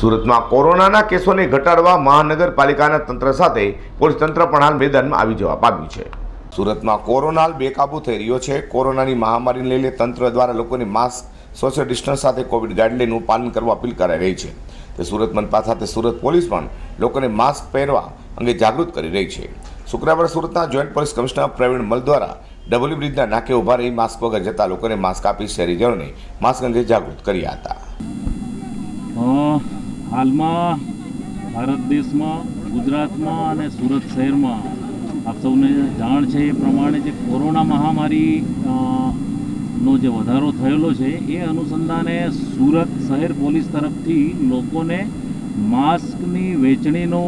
સુરતમાં કોરોનાના કેસોને ઘટાડવા મહાનગરપાલિકાના તંત્ર સાથે પોલીસ તંત્ર પણ હાલ મેદાનમાં આવી જવા પામ્યું છે. સુરતમાં કોરોના હાલ બેકાબુ થઈ રહ્યો છે. કોરોનાની મહામારીને લઈને તંત્ર દ્વારા લોકોને માસ્ક સોશિયલ ડિસ્ટન્સ સાથે કોવિડ ગાઈડલાઈનનું પાલન કરવા અપીલ કરાઈ રહી છે. તે સુરત મનપા સાથે સુરત પોલીસ પણ લોકોને માસ્ક પહેરવા અંગે જાગૃત કરી રહી છે. શુક્રવારે સુરતના જોઈન્ટ પોલીસ કમિશનર પ્રવીણ મલ દ્વારા ડબલ્યુ બ્રિજના નાકે ઊભા રહી માસ્ક વગર જતા લોકોને માસ્ક આપી શહેરીજનોને માસ્ક અંગે જાગૃત કર્યા હતા. હાલમાં ભારત દેશમાં, ગુજરાતમાં અને સુરત શહેરમાં આપ સૌને જાણ છે એ પ્રમાણે જે કોરોના મહામારી નો જે વધારો થયેલો છે એ અનુસંધાને સુરત શહેર પોલીસ તરફથી લોકોને માસ્કની વેચણીનો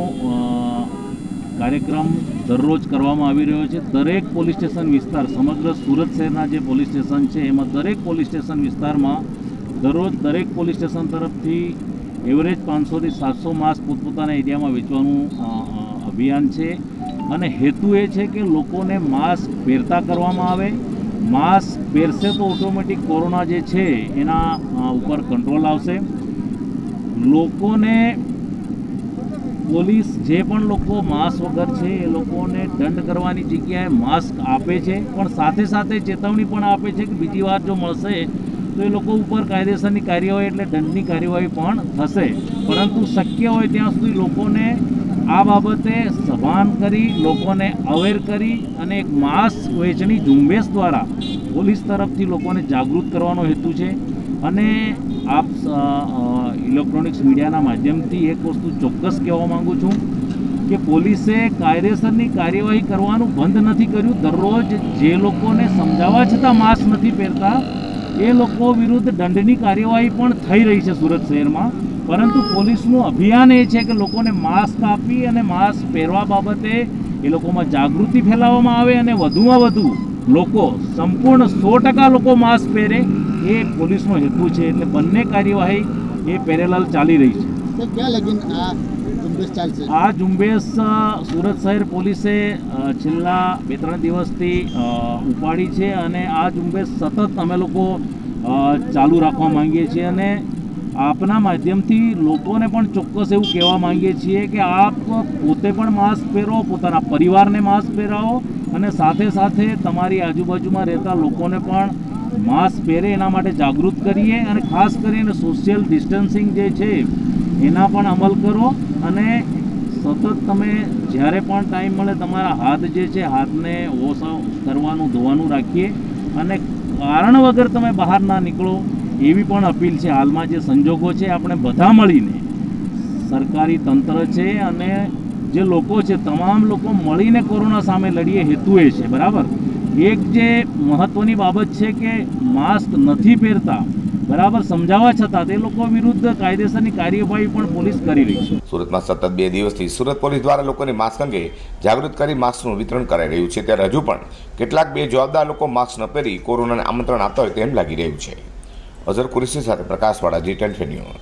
કાર્યક્રમ દરરોજ કરવામાં આવી રહ્યો છે. દરેક પોલીસ સ્ટેશન વિસ્તાર, સમગ્ર સુરત શહેરના જે પોલીસ સ્ટેશન છે, એમાં દરેક પોલીસ સ્ટેશન વિસ્તારમાં દરરોજ દરેક પોલીસ સ્ટેશન તરફથી એવરેજ પાંચસોથી સાતસો માસ્ક પોતપોતાના એરિયામાં વેચવાનું અભિયાન છે. અને હેતુ એ છે કે લોકોને માસ્ક પહેરતા કરવામાં આવે. માસ્ક પહેરશે તો ઓટોમેટિક કોરોના જે છે એના ઉપર કંટ્રોલ આવશે. લોકોને પોલીસ જે પણ લોકો માસ્ક વગર છે એ લોકોને દંડ કરવાની જગ્યાએ માસ્ક આપે છે. પણ સાથે સાથે ચેતવણી પણ આપે છે કે બીજી વાર જો મળશે તો એ લોકો ઉપર કાયદેસરની કાર્યવાહી એટલે દંડની કાર્યવાહી પણ થશે. પરંતુ શક્ય હોય ત્યાં સુધી લોકોને આ બાબતે સભાન કરી, લોકોને અવેર કરી અને એક માસ્ક વેચણી ઝુંબેશ દ્વારા પોલીસ તરફથી લોકોને જાગૃત કરવાનો હેતુ છે. અને આપ ઇલેક્ટ્રોનિક્સ મીડિયાના માધ્યમથી એક વસ્તુ ચોક્કસ કહેવા માગું છું કે પોલીસે કાયદેસરની કાર્યવાહી કરવાનું બંધ નથી કર્યું. દરરોજ જે લોકોને સમજાવવા છતાં માસ્ક નથી પહેરતા એ લોકો વિરુદ્ધ દંડની કાર્યવાહી પણ થઈ રહી છે સુરત શહેરમાં. પરંતુ પોલીસનું અભિયાન એ છે કે લોકોને માસ્ક આપી અને માસ્ક પહેરવા બાબતે એ લોકોમાં જાગૃતિ ફેલાવવામાં આવે અને વધુમાં વધુ લોકો સંપૂર્ણ સો ટકા લોકો માસ્ક પહેરે એ પોલીસનો હેતુ છે. એટલે બંને કાર્યવાહી એ પેરેલાલ ચાલી રહી છે. ક્યાં લગીન આ આ ઝુંબેશ સુરત શહેર પોલીસે છેલ્લા બે ત્રણ દિવસથી ઉપાડી છે અને આ ઝુંબેશ સતત અમે લોકો ચાલુ રાખવા માંગીએ છીએ અને આપના માધ્યમથી લોકોને પણ ચોક્કસ એવું કહેવા માંગીએ છીએ કે આપ પોતે પણ માસ્ક પહેરો, પોતાના પરિવારને માસ્ક પહેરાવો અને સાથે સાથે તમારી આજુબાજુમાં રહેતા લોકોને પણ માસ્ક પહેરે એના માટે જાગૃત કરીએ અને ખાસ કરીને સોશિયલ ડિસ્ટન્સિંગ જે છે એના પણ અમલ કરો અને સતત તમે જ્યારે પણ ટાઈમ મળે તમારા હાથ જે છે, હાથને વોશ કરવાનું, ધોવાનું રાખીએ. અને કારણ વગર તમે બહાર ના નીકળો એવી પણ અપીલ છે. હાલમાં જે સંજોગો છે, આપણે બધા મળીને, સરકારી તંત્ર છે અને જે લોકો છે, તમામ લોકો મળીને કોરોના સામે લડીએ હેતુ એ છે. બરાબર? એક જે મહત્ત્વની બાબત છે કે માસ્ક નથી પહેરતા બરાબર સમજાવવા છતાં તે લોકો વિરુદ્ધ કાયદેસરની કાર્યવાહી પણ પોલીસ કરી રહી છે. સુરતમાં સતત બે દિવસથી સુરત પોલીસ દ્વારા લોકોને માસ્ક અંગે જાગૃત કરી માસ્કનું વિતરણ કરાઈ રહ્યું છે. ત્યારે હજુ પણ કેટલાક બે જવાબદાર લોકો માસ્ક ન પહેરી કોરોનાને આમંત્રણ આપતા હોય તેમ લાગી રહ્યું છે. અઝર કુરેશી સાથે પ્રકાશવાળા જી ટેન્ટ ન્યૂઝ